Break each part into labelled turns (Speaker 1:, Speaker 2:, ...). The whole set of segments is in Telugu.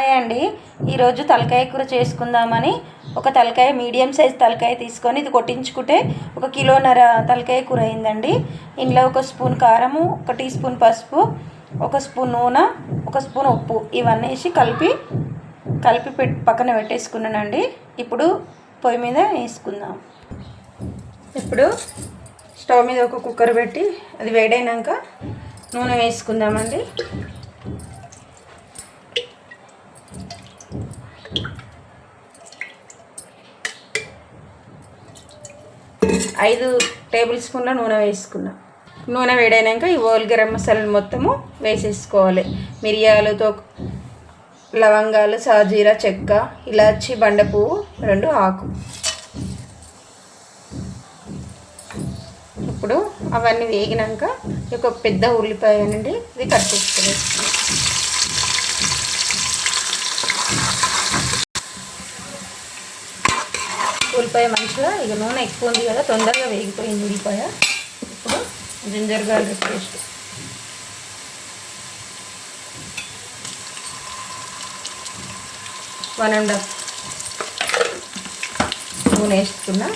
Speaker 1: హాయ్ అండి. ఈరోజు తలకాయ కూర చేసుకుందామని ఒక తలకాయ మీడియం సైజ్ తలకాయ తీసుకొని ఇది కొట్టించుకుంటే ఒక కిలోన్నర తలకాయ కూర అయిందండి. ఇందులో ఒక స్పూన్ కారము ఒక టీ స్పూన్ పసుపు ఒక స్పూన్ నూనె ఒక స్పూన్ ఉప్పు ఇవన్నీ వేసి కలిపి కలిపి పెట్ పక్కన పెట్టేసుకున్నానండి. ఇప్పుడు పొయ్యి మీద వేసుకుందాం. ఇప్పుడు స్టవ్ మీద ఒక కుక్కర్ పెట్టి అది వేడైనాక నూనె వేసుకుందామండి. ఐదు టేబుల్ స్పూన్ల నూనె వేసుకున్నా. నూనె వేడైనాక ఈ ఓల్ గరం మసాలాలు మొత్తము వేసేసుకోవాలి. మిరియాలతో లవంగాలు సాజీరా చెక్క ఇలాచి బండ పువ్వు రెండు ఆకు. ఇప్పుడు అవన్నీ వేగినాక ఒక పెద్ద ఉల్లిపాయ నుండి ఇది కట్ చేసుకుని ఉల్లిపాయ మంచిగా ఇక నూనె ఎక్కువ ఉంది కదా తొందరగా వేగిపోయింది ఉల్లిపాయ. ఇప్పుడు ginger garlic paste. One and half నూనె వేసుకున్నా.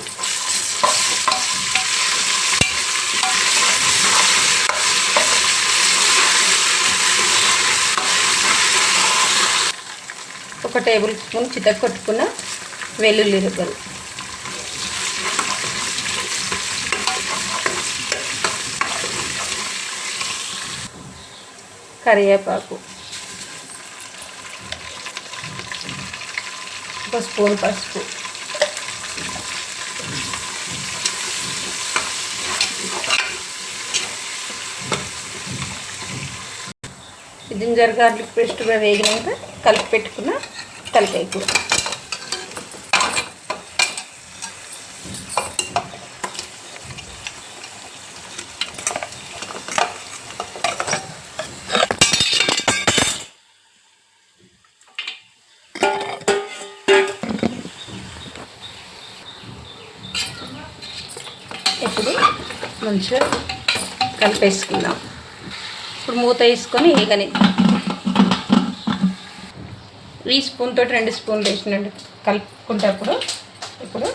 Speaker 1: ఒక టేబుల్ స్పూన్ చితక్ కొట్టుకున్న వెల్లుల్లి రుబ్బలు. కరివేపాకు. ఒక స్పూన్ పసుపు. జింజర్ గార్లిక్ పేస్ట్గా వేగినాక కలిపి పెట్టుకున్న తలకాయ కూర. మంచిగా కలిపేసుకుందాం. ఇప్పుడు మూత వేసుకొని ఈగని ఈ స్పూన్తో రెండు స్పూన్లు వేసినండి కలుపుకుంటప్పుడు ఇప్పుడు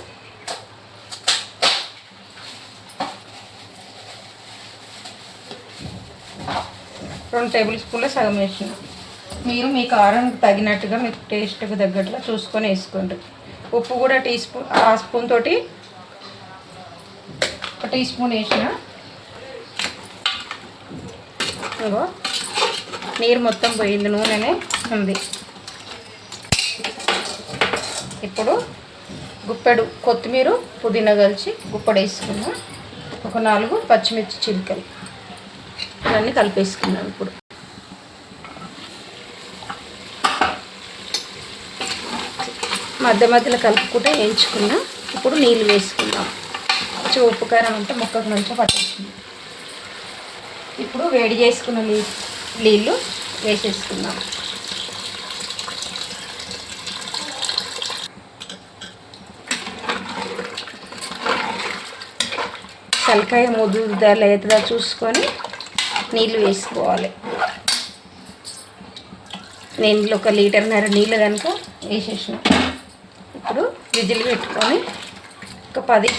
Speaker 1: రెండు టేబుల్ స్పూన్ల సగం వేసిన. మీరు మీ కారం తగినట్టుగా మీకు టేస్ట్కి తగ్గట్టుగా చూసుకొని వేసుకోండి. ఉప్పు కూడా టీ స్పూన్ ఆ స్పూన్ తోటి టీ స్పూన్ వేసిన. ఇగో నీరు మొత్తం పోయింది నూనెనే ఉంది. ఇప్పుడు గుప్పెడు కొత్తిమీర పుదీనా కలిసి గుప్పెడు వేసుకున్నా ఒక నాలుగు పచ్చిమిర్చి చిలుకలు. ఇవన్నీ కలిపేసుకున్నాం ఇప్పుడు. మధ్య మధ్యలో కలుపుకుంటే వేయించుకున్నాం ఇప్పుడు నీళ్ళు వేసుకుందాం. కొంచెం ఉప్పు కారం అంటే ముక్కకు మంచిగా పట్టేస్తుంది. ఇప్పుడు వేడి చేసుకున్న నీ నీళ్ళు వేసేసుకుందాం. తలకాయ ముదుదా లేతదా చూసుకొని నీళ్ళు వేసుకోవాలి. నేను ఒక లీటర్న్నర నీళ్ళు కనుక వేసేసిన. ఇప్పుడు విజిల్ పెట్టుకొని ఒక పది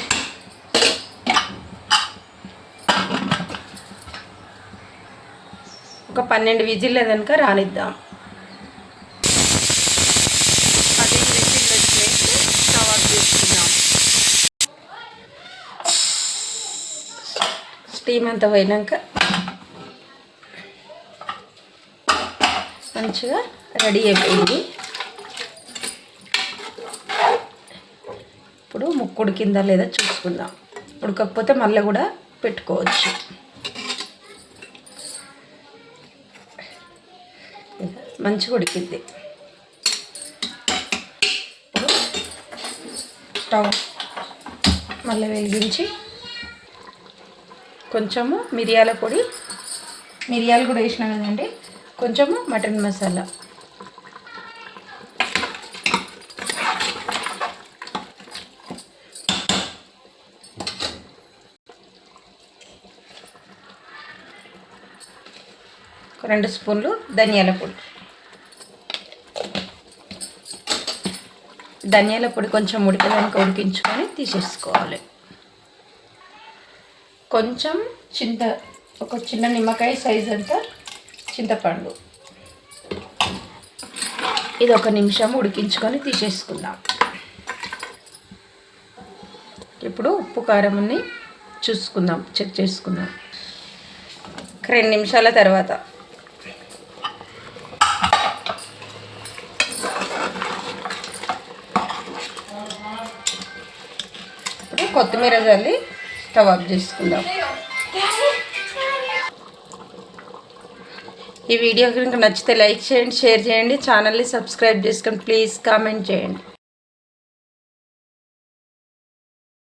Speaker 1: ఒక పన్నెండు విజిల్ కనుక రానిద్దాం. పన్నెండు విజిల్ వచ్చేసి స్టవ్ ఆఫ్ చేసుకుందాం స్టీమ్ అంతా పోయినాక మంచిగా రెడీ అయిపోయింది. ఇప్పుడు ముక్కుడు కింద లేదా చూసుకుందాం. ఉడకపోతే మళ్ళీ కూడా పెట్టుకోవచ్చు. మంచిగా ఉడికిద్ది. స్టవ్ మళ్ళీ వెలిగించి కొంచెము మిరియాల పొడి మిరియాలు కూడా వేసినా కదండి కొంచెము మటన్ మసాలా. రెండు స్పూన్లు ధనియాల పొడి. ధనియాల పొడి కొంచెం ఉడకడానికి ఉడికించుకొని తీసేసుకోవాలి. కొంచెం చింత ఒక చిన్న నిమ్మకాయ సైజ్ అంతా చింతపండు. ఇది ఒక నిమిషం ఉడికించుకొని తీసేసుకుందాం. ఇప్పుడు ఉప్పు కారంని చూసుకుందాం చెక్ చేసుకుందాం. ఒక రెండు నిమిషాల తర్వాత. కొత్తిమీర చల్లి కబాబ్ చేసుకుందాం. ఈ వీడియో కనుక నచ్చితే లైక్ చేయండి షేర్ చేయండి ఛానల్ని సబ్స్క్రైబ్ చేసుకొని ప్లీజ్ కామెంట్ చేయండి.